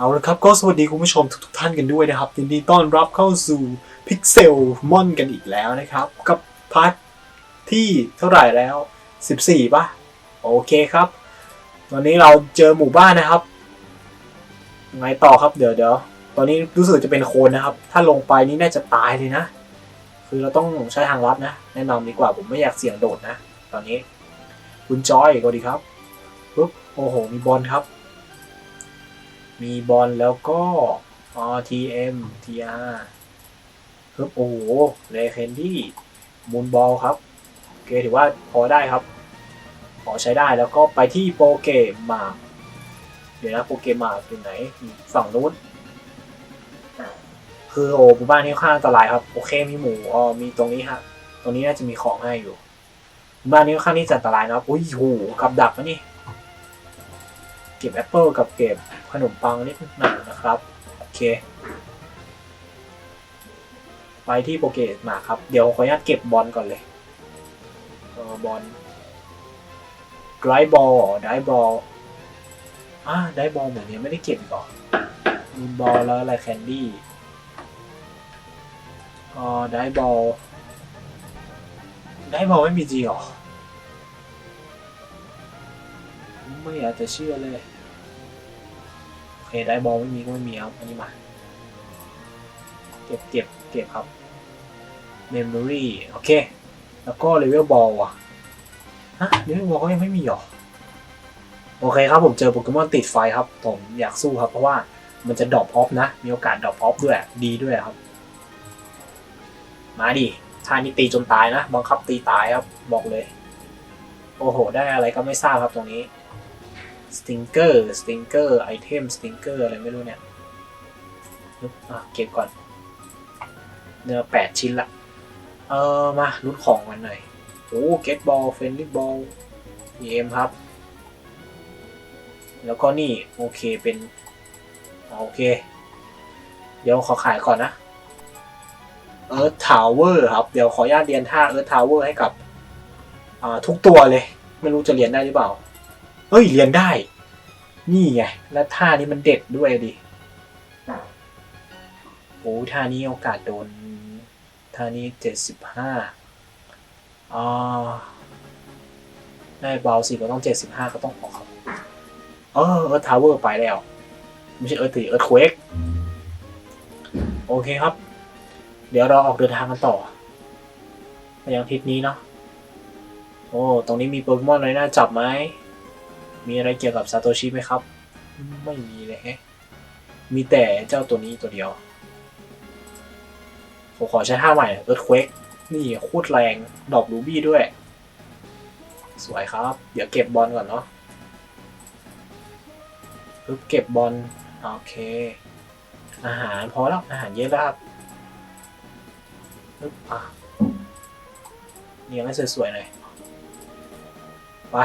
เอาละครับก็สวัสดีคุณผู้ชมทุกๆท่านกันด้วยนะครับยินดีต้อนรับเข้าสู่พิกเซลมอนกันอีกแล้วนะครับ กับพาร์ทที่เท่าไหร่แล้ว 14ป่ะ โอเคครับ ตอนนี้เราเจอหมู่บ้านนะครับไงต่อครับเดี๋ยวเดี๋ยวตอนนี้รู้สึกจะเป็นโคลนนะครับ ถ้าลงไปนี่น่าจะตายเลยนะ คือเราต้องใช้ทางลัดนะ แนะนำดีกว่าผมไม่อยากเสี่ยงโดดนะ ตอนนี้ คุณจอยก็ดีครับปุ๊บโอ้โหมีบอลครับ มีบอลแล้วก็อ TM TR ครับโอ้โหเลเคนดี้มูนบอลครับโอเคถือว่าพอได้ครับ พอใช้ได้แล้วก็ไปที่โปเกมาเดี๋ยวนะโปเกมาอยู่ไหนฝั่งนู้นคือโอ้หมู่บ้านนี้ค่อนข้างอันตรายครับ โอเคมีหมูอ๋อมีตรงนี้ฮะตรงนี้น่าจะมีของให้อยู่หมู่บ้านนี้ค่อนข้างที่จะอันตรายนะครับอุ้ยโหกับดักนะนี่เก็บแอปเปิลกับเก็บ ขนมปังนิดหน่อยนะครับ โอเค ไปที่โปเกมาครับ เดี๋ยวขออนุญาตเก็บบอลก่อนเลยเออบอลไดบอลไดบอลอ่าไดบอลเหมือนยังไม่ได้เก็บกเหรอมูนบอลแล้วอะไรแคนดี้อ๋อไดบอลไดบอลไม่มีจริงหรอ ไม่อยากจะเชื่อเลย เคได้บอลไม่มีก็ไม่มีครับอันนี้มา เก็บเก็บเก็บครับ Memory โอเค แล้วก็ Level Ball อะฮะ Level Ball ก็ยังไม่มีหรอ โอเคครับผมเจอโปเกมอนติดไฟครับ ผมอยากสู้ครับเพราะว่ามันจะดรอปออฟนะ มีโอกาสดรอปออฟด้วย ดีด้วยครับ มาดิท่านี้ตีจนตายนะ บังคับตีตายครับ บอกเลย โอ้โห ได้อะไรก็ไม่ทราบครับตรงนี้ สติงเกอร์สติงเกอร์ไอเทมสติงเกอร์อะไรไม่รู้เนี่ยอะเก็บก่อน เนื้อแปดชิ้นละ เออมาลุ้นของกันหน่อยโอ้เก็ตบอลเฟนลี่บอลเยมครับ แล้วก็นี่ โอเคเป็น โอเค เดี๋ยวขอขายก่อนนะเอิร์ธทาวเวอร์ครับ เดี๋ยวขออนุญาตเรียนท่าเอิร์ธทาวเวอร์ให้กับ ทุกตัวเลย ไม่รู้จะเรียนได้หรือเปล่า เฮ้ยเรียนได้ นี่ไง แล้วท่านี้มันเด็ดด้วยดิโอ้ท่านี้โอกาสโดน ท่านี้เจ็ดสิบห้าอ่าได้เบาสิก็ต้องเจ็ดสิบห้าก็ต้องออกครับ เออเอิร์ธทาวเวอร์ไปแล้ว ไม่ใช่เอิร์ธตีเอิร์ธเควกโอเคครับ เดี๋ยวเราออกเดินทางกันต่อไปยังทิศนี้เนาะโอ้ ตรงนี้มีโปเกมอนอะไรน่าจับไหม มีอะไรเกี่ยวกับซาโตชิไหมครับ ไม่มีเลยแฮะ มีแต่เจ้าตัวนี้ตัวเดียว ผมขอใช้ท่าใหม่เอิร์ธเควกนี่คตรแรง ดอกรูบี้ด้วย สวยครับ เดี๋ยวเก็บบอลก่อนเนาะปึ๊บเก็บบอล โอเค อาหารพอแล้ว อาหารเยอะแล้วครับปึ๊บอะเรียงให้สวยๆหน่อยไป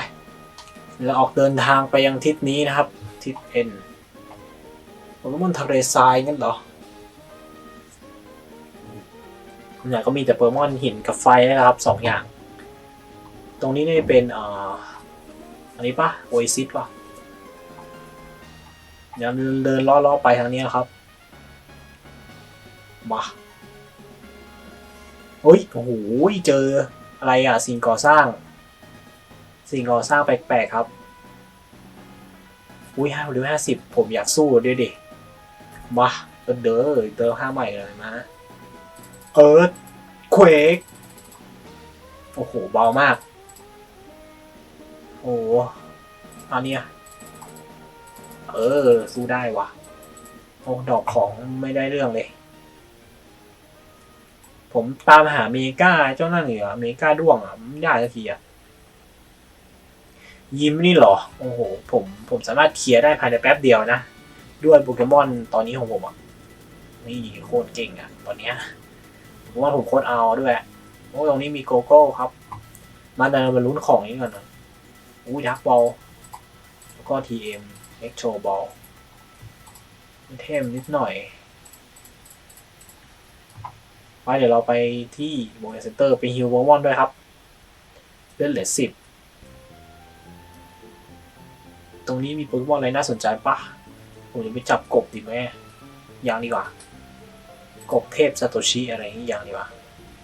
เราออกเดินทางไปยังทิศนี้นะครับ ทิศเอ็นโปเกมอนทะเลทรายงั้นเหรอคุณอยากก็มีแต่โปเกมอนหินกับไฟนะครับสองอย่าง ตรงนี้นี่เป็นอ่าอันนี้ปะโอซิสปะเดี๋ยวเดินล่อๆไปทางนี้นะครับ มาโอ้ยโอ้โหเจออะไรอะสิ่งก่อสร้าง สิ่งก่อสร้างแปลกๆครับ อุ้ยห้าหรือห้าสิบผมอยากสู้ด้วยดิมาเออเด้อเติมห้าใหม่เลยมาเอิร์ธเควกโอ้โหเบามาก โอ้อันเนี้ยเออ สู้ได้วะโอ้ดอกของไม่ได้เรื่องเลย ผมตามหาเมกาเจ้าหน้าเหนือเมกาด้วงอะไม่ได้สักทีอะ ยิ้มนี่เหรอ โอ้โห ผมผมสามารถเคลียร์ได้ภายในแป๊บเดียวนะ ด้วยโปเกมอนตอนนี้ของผมอะ นี่โคตรเก่งอะ ตอนเนี้ยผมว่าผมโคตรเอาด้วย โอ้ตรงนี้มีโกโก้ครับ มาเดินมาลุ้นของนี้ก่อนนะอู้ยักษ์บอล แล้วก็ทีเอ็มเอ็กโชบอลเทมนิดหน่อยไปเดี๋ยวเราไปที่โบนัสเซ็นเตอร์ไปฮิวโปเกมอนด้วยครับเลือดเหลือสิบ ตรงนี้มีโปเกมอนอะไรน่าสนใจปะผมจะไปจับกบดีไหมยังดีกว่า กบเทพซาโตชิอะไรอย่างนี้ยังดีกว่า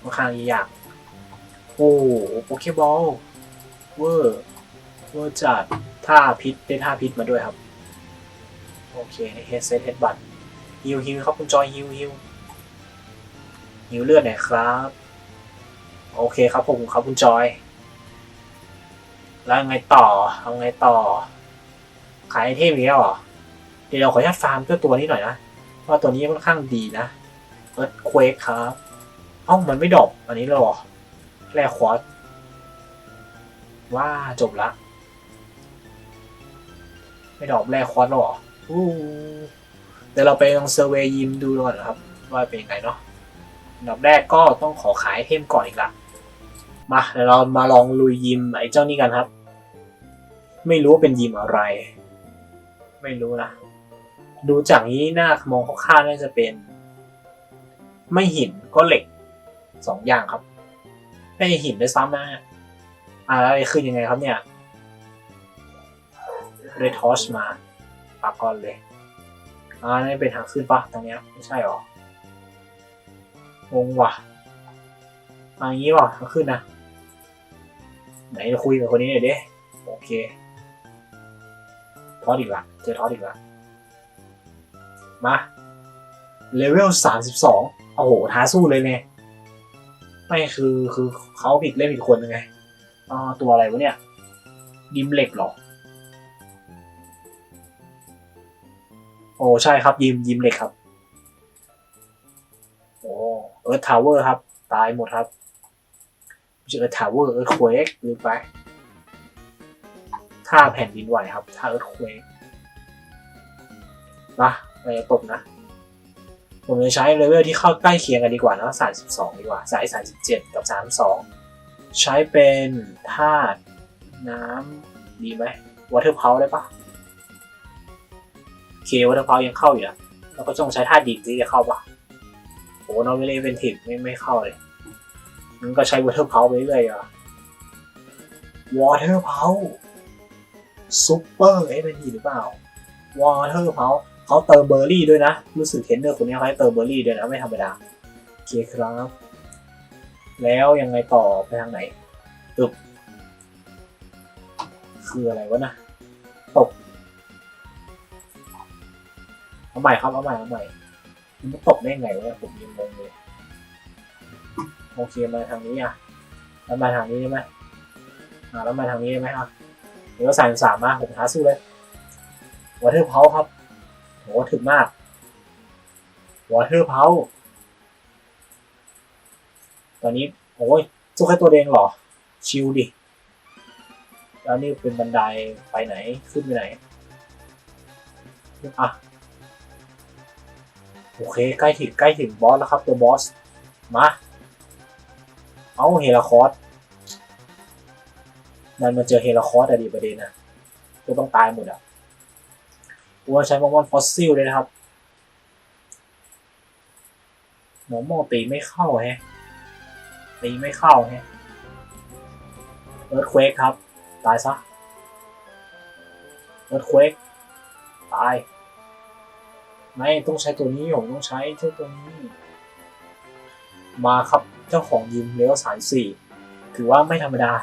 ค่อนข้างยาก โอ้โปเกบอลเวอร์เวอร์จัดท่าพิษได้ท่าพิษมาด้วยครับ โอเคเฮดเซตเฮดบัตฮิวฮิวครับคุณจอยฮิวฮิวฮิวเลือดหน่อยครับ โอเคครับผมครับคุณจอย แล้วไงต่อเอาไงต่อ ขายไอเทมอีกแล้วเหรอ เดี๋ยวเราขออนุญาตฟาร์มเจ้าตัวนี้หน่อยนะ เพราะตัวนี้ค่อนข้างดีนะเอิร์ธเควกครับเอ้ามันไม่ดรอปอันนี้เลยเหรอแร่ควอตว่าจบละ ไม่ดรอปแร่ควอตหรออู้เดี๋ยวเราไปลองเซอร์เวย์ยิมดูก่อนนะครับ ว่าเป็นยังไงเนาะอันดับแรกก็ต้องขอขายไอเทมก่อนอีกละมาเดี๋ยวเรามาลองลุยยิมไอ้เจ้านี่กันครับ ไม่รู้ว่าเป็นยิมอะไร ไม่รู้นะดูจากนี้หน้ามองคร่าวๆน่าจะเป็น ไม่หินก็เหล็กสองอย่างครับไม่ใช่หินด้วยซ้ำนะอ่าอะไรขึ้นยังไงครับเนี่ยเรทอชมาปากก่อนเลยอ่านี่เป็นทางขึ้นปะตรงเนี้ยไม่ใช่หรองงว่ะอย่างนี้ว่ะทางขึ้นนะไหนคุยกับคนนี้หน่อยดิโอเค ทออีกละเจอทออีกละมาเลเวลสามสิบสองโอ้โหท้าสู้เลยไงไม่คือคือเขาผิดเล่นผิดคนยังไงอ่าตัวอะไรวะเนี่ยดิมเหล็กเหรอ โอ้ใช่ครับยิมยิมเหล็กครับ โอ้เอิร์ธทาวเวอร์ครับ ตายหมดครับเจอทาวเวอร์เอิร์ธเควกลืมไป ท่าแผ่นดินไหวครับท่าเอิร์ธเควกนะไม่ตบนะ ผมจะใช้เลเวลที่เข้าใกล้เคียงกันดีกว่านะสายสิบสองดีกว่าสายสายสิบเจ็ดกับสามสองใช้เป็นธาตุน้ำดีไหมวอเตอร์เพาได้ปะเควอเตอร์เพายังเข้าอยู่นะแล้วก็ต้องใช้ธาตุดินที่จะเข้าปะโอ้นอร์เวเลเป็นทิปไม่ไม่เข้าเลยมันก็ใช้วอเตอร์เพาไปเรื่อยอะวอเตอร์เพา ซุปเปอร์เอฟหรือเปล่าวอเตอร์เพาเขาเติมเบอร์รี่ด้วยนะ รู้สึกเทรนเนอร์คนนี้เขาให้เติมเบอร์รี่ด้วยนะ ไม่ธรรมดาโอเคครับ แล้วยังไงต่อไปทางไหนตึบคืออะไรวะนะตกเอาใหม่ครับเอาใหม่เอาใหม่มันตกได้ไงวะผมยังงงเลยโอเคมาทางนี้อะแล้วมาทางนี้ได้ไหมอ่าแล้วมาทางนี้ได้ไหมครับ เดี๋ยวสายสามมาผมท้าสู้เลยวอเทอร์เพาครับโหถึงมากวอเทอร์เพาตอนนี้โอ้ยสู้แค่ตัวเดงเหรอ ชิลดิ แล้วนี่เป็นบันไดไปไหนขึ้นไปไหน อะ โอเค ใกล้ถึงใกล้ถึงบอสแล้วครับ ตัวบอส มา เอาเฮลาคอส นั่นมาเจอเฮลคอสอะดีประเด็นนะก็ต้องตายหมดอะว่าใช้มอนฟอสซิลเลยนะครับหมอโมตีไม่เข้าแฮะตีไม่เข้าแฮะเอิร์ธเควกครับ ตายซะเอิร์ธเควกตาย ไม่ต้องใช้ตัวนี้ผมต้องใช้เจ้าตัวนี้ มาครับเจ้าของยิมเลเวลสายสี่ถือว่าไม่ธรรมดา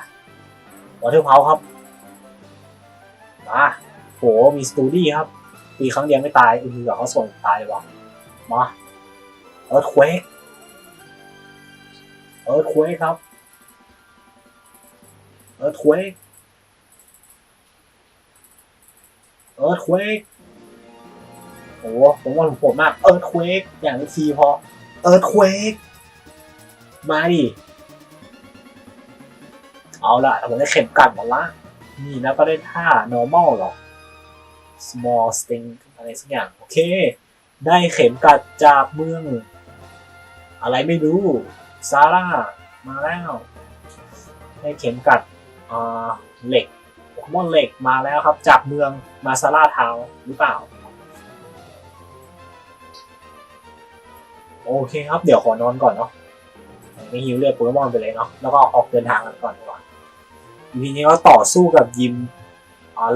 วอเทอร์เพาครับ มาโหมีสตูดี้ครับตีครั้งเดียวไม่ตายอือเขาส่งตายเลยวะมาเอิร์ธเควกเอิร์ธเควกครับเอิร์ธเควกเอิร์ธเควกโอ้ผมว่าผมโหดมากเอิร์ธเควกอย่างทีพอเอิร์ธเควกมาดิ เอาละผมได้เข็มกัดมาละนี่แล้วก็ได้ท่า normal หรอ small sting อะไรสักอย่าง โอเค ได้เข็มกัดจากเมือง อะไรไม่รู้ ซาร่า มาแล้ว ได้เข็มกัดเหล็กโปเกมอนเหล็กมาแล้วครับ จากเมืองมาซาร่าเทาหรือเปล่า โอเคครับ เดี๋ยวขอนอนก่อนเนาะไม่ฮิวเลือดโปเกมอนไปเลยเนาะ แล้วก็ออกเดินทางกันก่อนดีกว่า ทีนี้ก็ต่อสู้กับยิม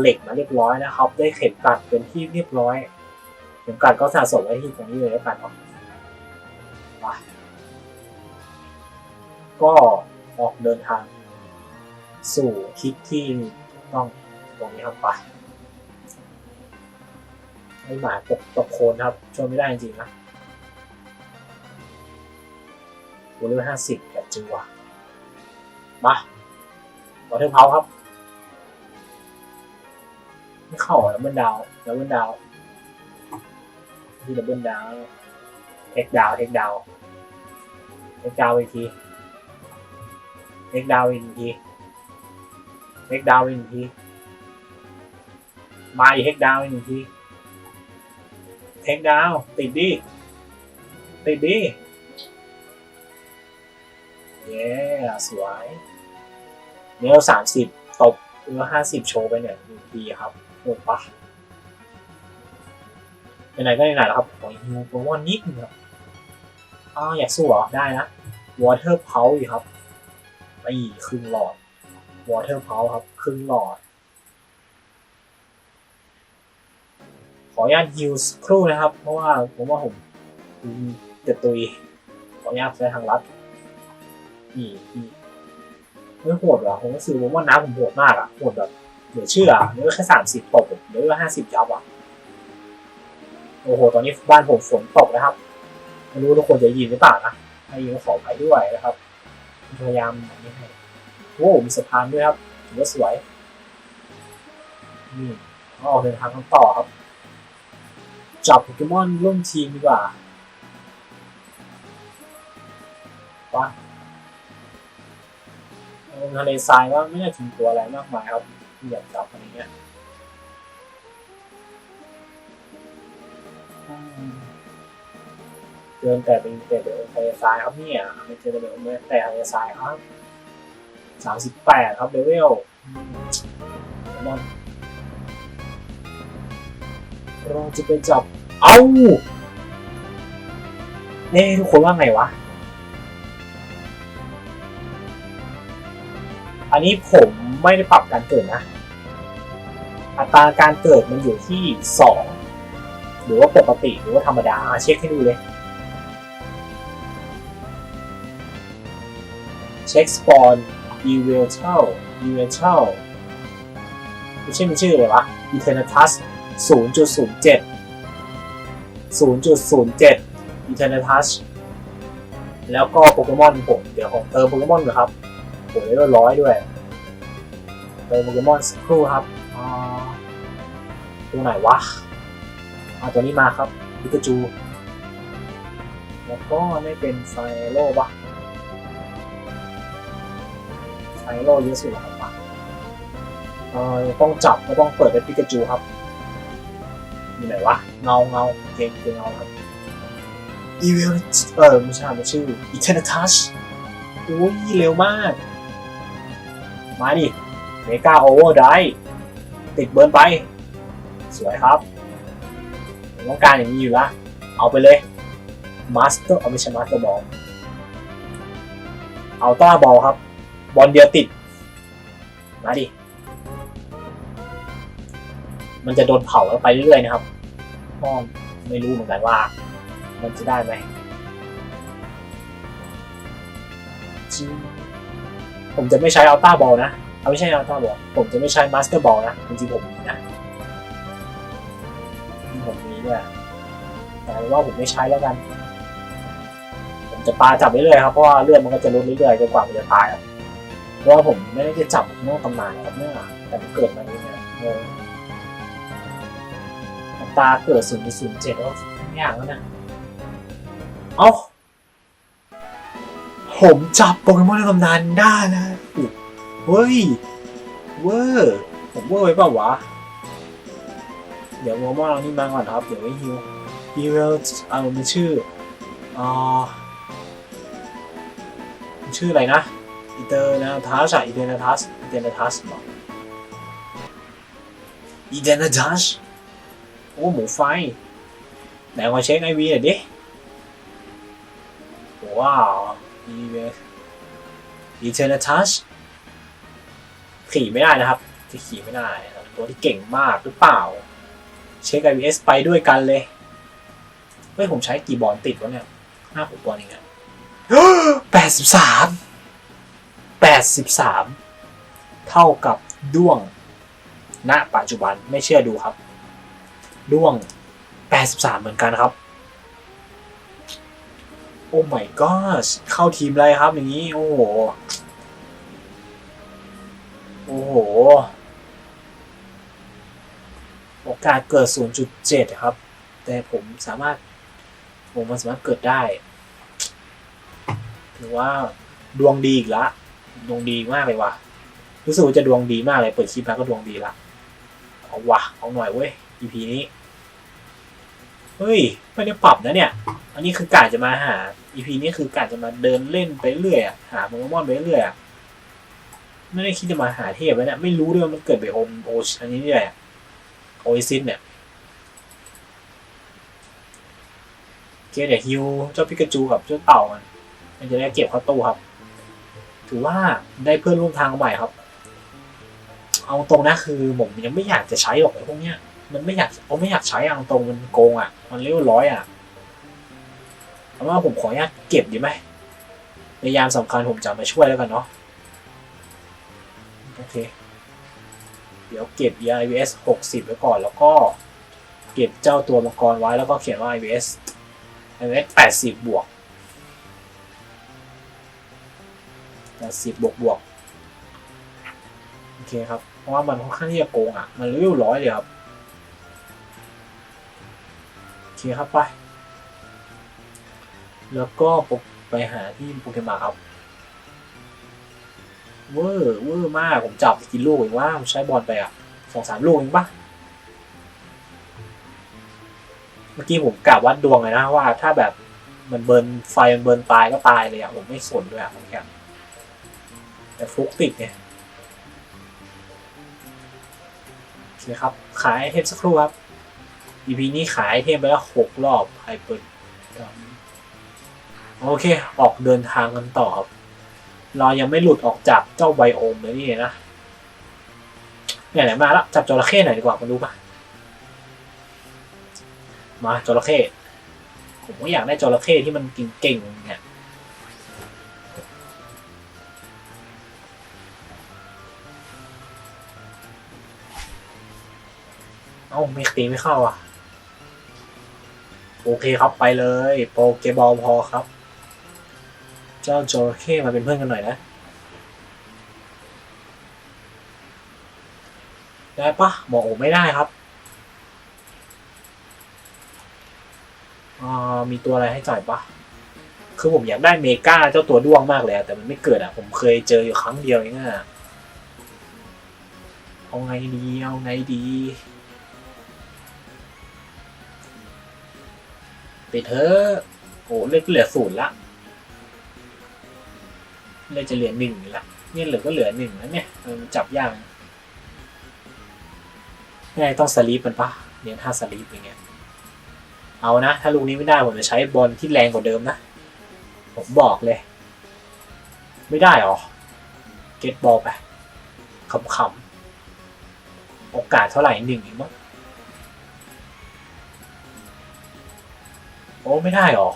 เหล็กมาเรียบร้อยนะครับ ได้เข็มกัดเป็นที่เรียบร้อย เข็มกัดก็สะสมไว้ที่ตรงนี้เลยแล้วกันเนาะไปก็ออกเดินทาง สู่ทิศที่ต้องตรงนี้ครับไปไม่หมาตกตกโคนครับช่วยไม่ได้จริงๆนะวันนี้ห้าสิบแบบจังหวะมา วอเทอร์เพาครับ ไม่เข้าอะดับเบิลดาวดับเบิลดาวที่ดับเบิลดาวเอ็กดาวเอ็กดาวเอ็กดาวอีกทีเอ็กดาวอีกทีเอ็กดาวอีกทีมาอีกเอ็กดาวอีกทีเอ็กดาวติดดิติดดิเย้สวย เนลสามสิบตบเนลห้าสิบโชว์ไปเนี่ยดีครับโหดปะไหนก็ไหนแล้วครับขอฮิวโปรโมทนิดนึงครับอ้าวอยากสู้เหรอ ได้นะ Water p o w อีกครับไปครึ่งหลอด Water p o w ครับ ครึ่งหลอด ขออนุญาตฮิวสักครู่นะครับ เพราะว่าผมว่าผมจะตุย ขออนุญาตใช้ทางลัดนี่นี่ ไม่โหดเหรอผมรู้สึกว่าน้ำผมโหดมากอะโหดแบบเหลือเชื่อเนื้อแค่สามสิบตกเนื้อห้าสิบยับอะโอ้โห ตอนนี้บ้านผมฝนตกนะครับไม่รู้ทุกคนจะยินหรือเปล่านะให้ยินขอไปด้วยนะครับ พยายามอย่างนี้ให้โอ้มีสะพานด้วยครับถือว่าสวยนี่ก็ออกเดินทางกันต่อครับ จับโปเกมอนร่วมทีมดีกว่าว่า ทะเลทรายว่าไม่น่าถึงตัวอะไรมากมายครับที่อยากจับอะไรเงี้ยเดินแต่เป็นแต่เดินทะเลทรายครับเนี่ยไม่เจอแต่เดินแต่ทะเลทรายครับสามสิบแปดครับเลเวลมอนเราจะไปจับ เอ้าเน่ทุกคนว่าไงวะ อันนี้ผมไม่ได้ปรับการเกิดนะ อัตราการเกิดมันอยู่ที่สองหรือว่าปกติหรือว่าธรรมดาอะเช็คให้ดูเลย เช็คสปอนอีเวลเชลอีเวลเชลไม่ใช่มันชื่ออะไรวะอีเทอร์นทัสศูนย์จุดศูนย์เจ็ดศูนย์จุดศูนย์เจ็ดอีเทอร์นทัสแล้วก็โปเกมอนผม เดี๋ยวผมเติมโปเกมอนก่อครับ ผมได้ร้อยด้วยเติมโปเกมอนสักครู่ครับอ่าตัวไหนวะอ่าตัวนี้มาครับพิกาจูแล้วก็ไม่เป็นไฟโร่ปะไฟโร่เยอะสุดแล้วครับปะเอ่อต้องจับก็ต้องเปิดเป็นพิกาจูครับอยู่ไหนวะ เงาเงาเกมเกมเงาครับอีเวลเออไม่ใช่มันชื่ออีเทนทัชอุ้ยเร็วมาก มาดิเมกาโอเวอร์ไดติดเบิร์นไป สวยครับผมต้องการอย่างนี้อยู่ละ เอาไปเลยมาสเตอร์เอาไม่ใช่มาสเตอร์บอลเอาต้าบอลครับ บอลเดียวติด มาดิ มันจะโดนเผาแล้วไปเรื่อยๆนะครับก็ไม่รู้เหมือนกันว่า มันจะได้ไหมจริง ผมจะไม่ใช้อัลต้าบอลนะเอาไม่ใช่อัลต้าบอลผมจะไม่ใช้มาสเตอร์บอลนะจริงๆผมมีนะผมมีด้วยแต่ว่าผมไม่ใช้แล้วกัน ผมจะปาจับเรื่อยๆครับเพราะว่าเลือดมันก็จะลดเรื่อยๆจนกว่ามันจะตายครับเพราะว่าผมไม่ได้จะจับเมื่อตำนานครับเมื่อแต่มันเกิดมาเนี่ยเอออัตาเกิดศูนย์ศูนย์เจ็ดแล้วยากแล้วนะ เอ้า ผมจับโปเกมอนในตำนานได้นะเฮ้ย เวอร์ผมเวอร์ไปเปล่าวะ เดี๋ยวโมมอนเอานี่มาก่อนครับ เดี๋ยวไว้ฮิวฮิวเอามันชื่ออ่าชื่ออะไรนะอีเตอร์นาทัสอะอีเตอร์นาทัสอีเตอร์นาทัสบออีเตอร์นาทัสโอ้หมูไฟไหนมาเช็คไอวีหน่อยดิว้าว อีเวอีเทอร์นทัชขี่ไม่ได้นะครับจะขี่ไม่ได้ตัวที่เก่งมากหรือเปล่า เช็ค IVS ไปด้วยกันเลย เฮ้ย ผมใช้กี่บอลติดวะเนี่ยห้าหกบอลเองอะแปดสิบสามแปดสิบสามเท่ากับด้วง ณ ปัจจุบันไม่เชื่อดูครับ ด้วงแปดสิบสามเหมือนกันครับ โอ้ my god เข้าทีมอะไรครับอย่างนี้ โอ้โห โอ้โห โอกาสเกิด 0.7 ครับ แต่ผมสามารถ ผมมันสามารถเกิดได้ ถือว่าดวงดีอีกละ ดวงดีมากเลยว่ะ รู้สึกว่าจะดวงดีมากเลย เปิดคลิปมาก็ดวงดีละ เอาวะเอาหน่อยเว้ย EP นี้ เฮ้ย ไม่ได้ปรับนะเนี่ย อันนี้คือกาจะมาหา EP นี้คือกาจะมาเดินเล่นไปเรื่อยหาโปเกมอนไปเรื่อยไม่ได้คิดจะมาหาเทพไว้เนี่ยไม่รู้ด้วยว่ามันเกิดไปโอมโอชอันนี้เนี่ยโอซิสเนี่ยโอเคเดี๋ยวฮิวเจ้าปิกาจูกับเจ้าเต่ามันมันจะได้เก็บเข้าตู้ครับ ถือว่าได้เพื่อนร่วมทางใหม่ครับ เอาตรงนะคือผมยังไม่อยากจะใช้หรอกไอ้พวกเนี้ย มันไม่อยากผมไม่อยากใช้เอาตรงมันโกงอะ มันเรียวร้อยอะเอาว่าผมขออนุญาตเก็บดีไหมในยามสำคัญผมจะมาช่วยแล้วกันเนาะโอเค เดี๋ยวเก็บ EIVS 60 ไว้ก่อน แล้วก็เก็บเจ้าตัวมังกรไว้แล้วก็เขียนว่า IVS IVS 80 บวก 80 บวกบวก โอเคครับ เพราะว่ามันค่อนข้างที่จะโกงอะ มันเลเวร้อยเลยครับ เคครับไป แล้วก็ไปหาที่โปเกมอนครับ เวอร์เวอร์มาก ผมจับกินลูกเองว่าผมใช้บอลไปอะสองสามลูกเองปะเมื่อกี้ผมกะวัดดวงเลยนะว่าถ้าแบบมันเบิร์นไฟมันเบิร์นตายก็ตายเลยอะผมไม่สนด้วยอะผมแค่แต่ฟุกติดไงโอเคครับ ขายเทมสักครู่ครับ EP นี้ขายเทมไปแล้วหกรอบไฮเปิดโอเค ออกเดินทางกันต่อครับ เรายังไม่หลุดออกจากเจ้าไบโอมเลยนี่นะเนี่ยไหนมาแล้วจับจระเข้หน่อยดีกว่ามาดูปะมาจระเข้ผมก็อยากได้จระเข้ที่มันเก่งๆเนี่ยเอ้าไม่ตีไม่เข้าอะ โอเคครับไปเลย โปเกบอลพอครับ เจ้าโจระเข้มาเป็นเพื่อนกันหน่อยนะ ได้ปะบอกโอไม่ได้ครับอมีตัวอะไรให้จ่ายปะคือผมอยากได้เมกาเจ้าตัวด้วงมากเลยแต่มันไม่เกิดอะ ผมเคยเจออยู่ครั้งเดียวเองอะเอาไงดี เอาไงดี ไปเถอะโอ้เลือกเหลือศูนย์ละเลยจะเหลือหนึ่งละเนี่ยเหลือก็เหลือหนึ่งแล้วเนี่ยจับยากไม่ต้องสลีปมันปะเนี่ยถ้าสลีปอย่างเงี้ยเอานะ ถ้าลูกนี้ไม่ได้ผมจะใช้บอลที่แรงกว่าเดิมนะ ผมบอกเลย ไม่ได้หรอ เก็ตบอลไปขำๆ โอกาสเท่าไหร่หนึ่งเองมั้ง โอ้ไม่ได้หรอ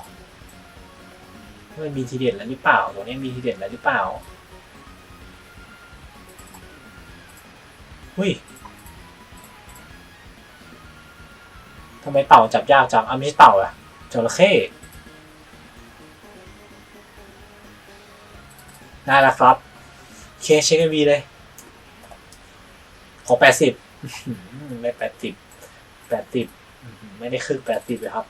มันมีทีเด็ดแล้วหรือเปล่าตัวนี้มีทีเด็ดแล้วหรือเปล่าเฮ้ยทำไมเต่าจับยากจังอะไม่ใช่เต่าอะจระเข้ได้แล้วครับ เคเช็ควีเลย ขอแปดสิบได้แปดสิบแปดสิบไม่ได้ครึ่งแปดสิบเลยครับ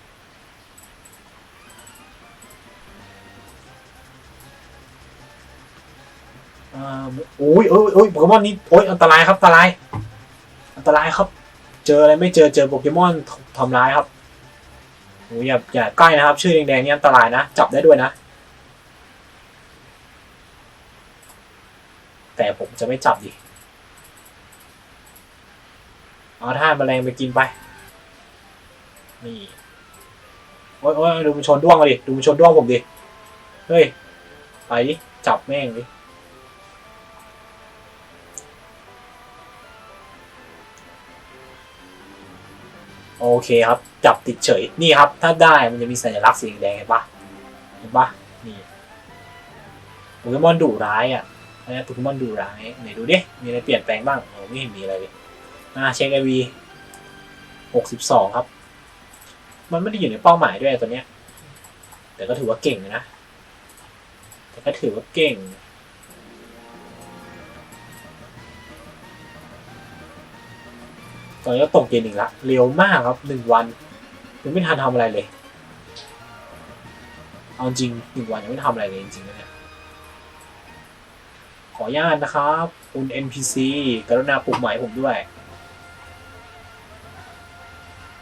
อ่าโอ้ยโอ้ยโอ้ยโปเกมอนนี้โอ้ยอันตรายครับ อันตราย อันตรายครับ เจออะไรไม่เจอเจอโปเกมอนทำร้ายครับโอ้ยอย่าอย่าใกล้นะครับ ชื่อแดงๆนี่อันตรายนะ จับได้ด้วยนะ แต่ผมจะไม่จับดิเอาท่าแมลงไปกินไป นี่โอ้ยโอ้ยดูมันชนด้วงมาดิ ดูมันชนด้วงผมดิ เฮ้ย ไปดิ จับแม่งดิ โอเคครับ จับติดเฉย นี่ครับ ถ้าได้มันจะมีสัญลักษณ์สีแดงเห็นปะเห็นปะนี่โปเกมอนดุร้ายอะอันนี้โปเกมอนดุร้ายไหนดูดิ มีอะไรเปลี่ยนแปลงบ้างโอ้ไม่เห็นมีอะไรเลยอ่าเช็คไอวีหกสิบสองครับ มันไม่ได้อยู่ในเป้าหมายด้วยตัวเนี้ย แต่ก็ถือว่าเก่งนะ แต่ก็ถือว่าเก่ง ตอนนี้ก็ตกเย็นอีกละเร็วมากครับหนึ่งวันยังไม่ทันทำอะไรเลย เอาจริงหนึ่งวันยังไม่ทำอะไรเลยจริงๆนะเนี่ยขออนุญาตนะครับคุณ NPC กรุณาปลุกหมายผมด้วย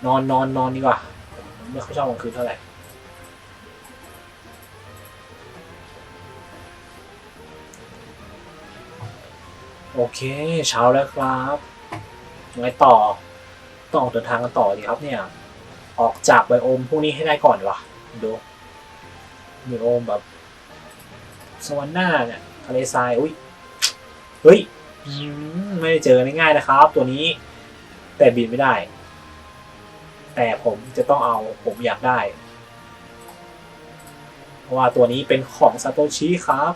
นอนนอนนอนดีกว่าผมไม่ค่อยชอบกลางคืนเท่าไหร่โอเค เช้าแล้วครับ ไงต่อต้องออกเดินทางกันต่อดีครับเนี่ย ออกจากไบโอมพวกนี้ให้ได้ก่อนว่าดูไบโอมแบบสวรรค์หน้าเนี่ยทะเลทรายอุ้ยเฮ้ยไม่ได้เจอง่ายๆนะครับ ตัวนี้ แต่บินไม่ได้ แต่ผมจะต้องเอาผมอยากได้ เพราะว่าตัวนี้เป็นของซาโตชิครับ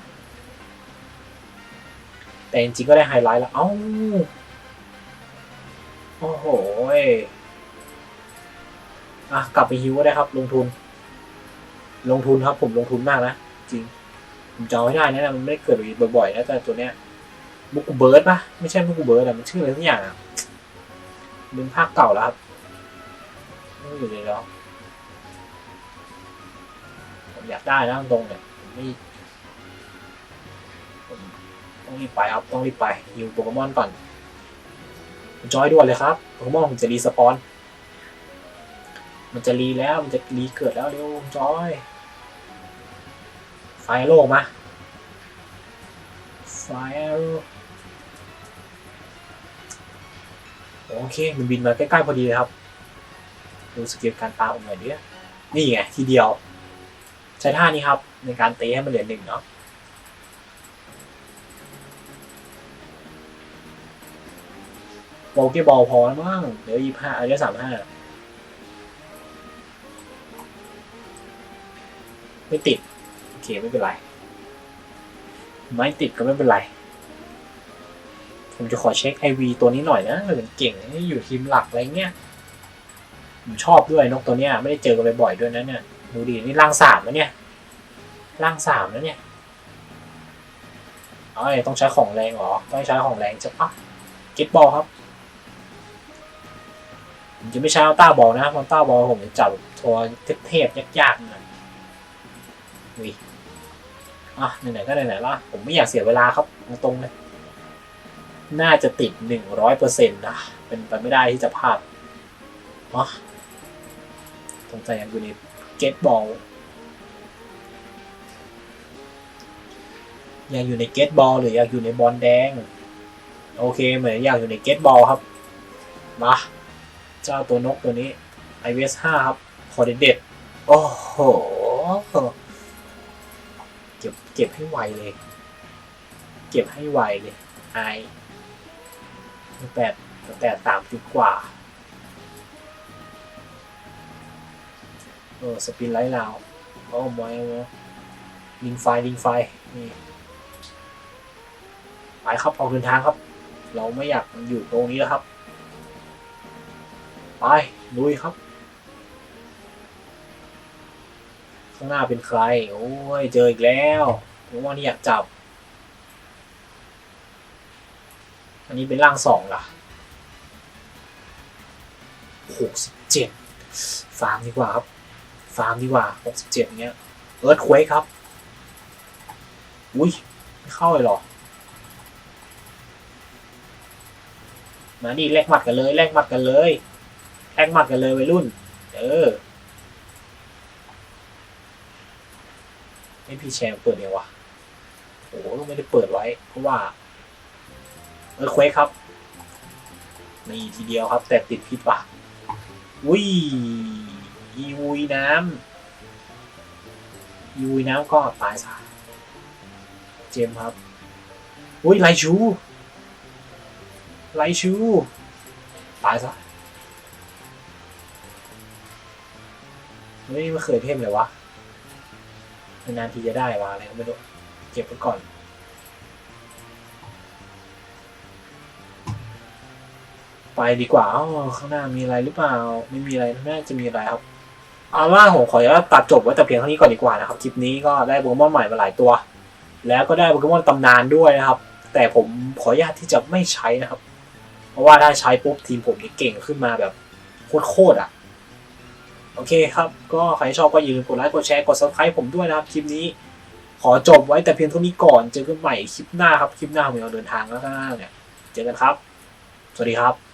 แต่จริงๆก็ได้ไฮไลท์แล้ว เอ้า โอ้โหอะกลับไปฮิวก็ได้ครับ ลงทุน ลงทุนครับ ผมลงทุนมากนะ จริง ผมจำไม่ได้นะมันไม่ได้เกิดบ่อยๆนะแต่ตัวเนี้ยบุกูเบิร์ดปะไม่ใช่บุกูเบิร์ดอะมันชื่ออะไรทุกอย่างอะเป็นภาคเก่าแล้วครับไม่อยู่เลยแล้วผมอยากได้นะตรงเนี่ยผมไม่ต้องรีบไปครับต้องรีบไปฮิวโปเกมอนก่อน จอยด่วนเลยครับโปเกมอนผมจะรีสปอน มันจะรีแล้ว มันจะรีเกิดแล้วเร็วจอย ไฟโลกมา ไฟโลโอเค มันบินมาใกล้ๆพอดีเลยครับ ดูสกิลการปาผมหน่อยดินี่ไง ทีเดียว ใช้ท่านี้ครับ ในการเตะให้มันเหลือหนึ่งเนาะ โปเกบอลพอแล้วมั้งเดี๋ยวยี่ห้าเดี๋ยวสามห้าไม่ติด โอเค ไม่เป็นไร ไม่ติดก็ไม่เป็นไร ผมจะขอเช็คไอวีตัวนี้หน่อยนะมันเก่งอยู่ทีมหลักอะไรเงี้ยผมชอบด้วยนกตัวเนี้ยไม่ได้เจอกันบ่อยๆด้วยนะเนี่ยดูดินี่ร่างสามนะเนี่ยร่างสามนะเนี่ยเอ้ยต้องใช้ของแรงเหรอ ต้องใช้ของแรงจะปะเก็ตบอลครับ ผมจะไม่ใช้อัลต้าบอลนะอัลต้าบอลผมจะจับทัวเทพๆยากๆหน่อยวิอะไหนๆก็ไหนๆละผมไม่อยากเสียเวลาครับตรงๆเลยน่าจะติดหนึ่งร้อยเปอร์เซ็นต์นะเป็นไปไม่ได้ที่จะพลาดเนาะสงสัยยังอยู่ในเก็ตบอลอยากอยู่ในเก็ตบอลหรืออยากอยู่ในบอลแดง โอเคเหมือนอยากอยู่ในเก็ตบอลครับมา เจ้าตัวนกตัวนี้ iOS 5 ครับพอเด็ดๆโอ้โห เก็บเก็บให้ไวเลย เก็บให้ไวเลยไอแปดแปดสามสิบกว่าเออสปินไลท์ลาวโอ้มอยลิงไฟลิงไฟนี่ไปครับออกเดินทางครับ เราไม่อยากอยู่ตรงนี้แล้วครับ ไปลุยครับ ข้างหน้าเป็นใคร โอ้ย เจออีกแล้วผมว่านี่อยากจับ อันนี้เป็นร่างสองล่ะหกสิบเจ็ดฟาร์มดีกว่าครับ ฟาร์มดีกว่าหกสิบเจ็ดเนี้ยเอิร์ธควกครับ อุ้ยไม่เข้าเลยหรอ มาดิแลกหมัดกันเลย แลกหมัดกันเลย แลกหมัดกันเลยวัยรุ่น เออไม่พี่แชร์เปิดเนี่ยวะโอ้โหไม่ได้เปิดไว้ เพราะว่าเออเควกครับนี่ทีเดียวครับ แต่ติดพิษว่ะอุ้ยอีวุยน้ำอีวุยน้ำก็ตายซะเจมส์ครับ อุ้ยไลชูไลชูตายซะ ไม่ไม่เคยเทมเลยวะนานทีจะได้วะอะไรก็ไม่รู้เก็บไว้ก่อนไปดีกว่าอ้าวข้างหน้ามีอะไรหรือเปล่า ไม่มีอะไรน่าจะมีอะไรครับ เอาว่าผมขออนุญาตตัดจบไว้แต่เพียงเท่านี้ก่อนดีกว่านะครับ คลิปนี้ก็ได้โปเกมอนใหม่มาหลายตัว แล้วก็ได้โปเกมอนตำนานด้วยนะครับ แต่ผมขออนุญาตที่จะไม่ใช้นะครับ เพราะว่าถ้าใช้ปุ๊บทีมผมนี่เก่งขึ้นมาแบบโคตรๆอะ โอเคครับ ก็ใครชอบก็อย่าลืมกดไลค์กดแชร์กด subscribe ผมด้วยนะครับ คลิปนี้ ขอจบไว้แต่เพียงเท่านี้ก่อน เจอกันใหม่คลิปหน้าครับ คลิปหน้าผมจะเดินทางแล้วก็เนี่ยเจอกันครับ สวัสดีครับ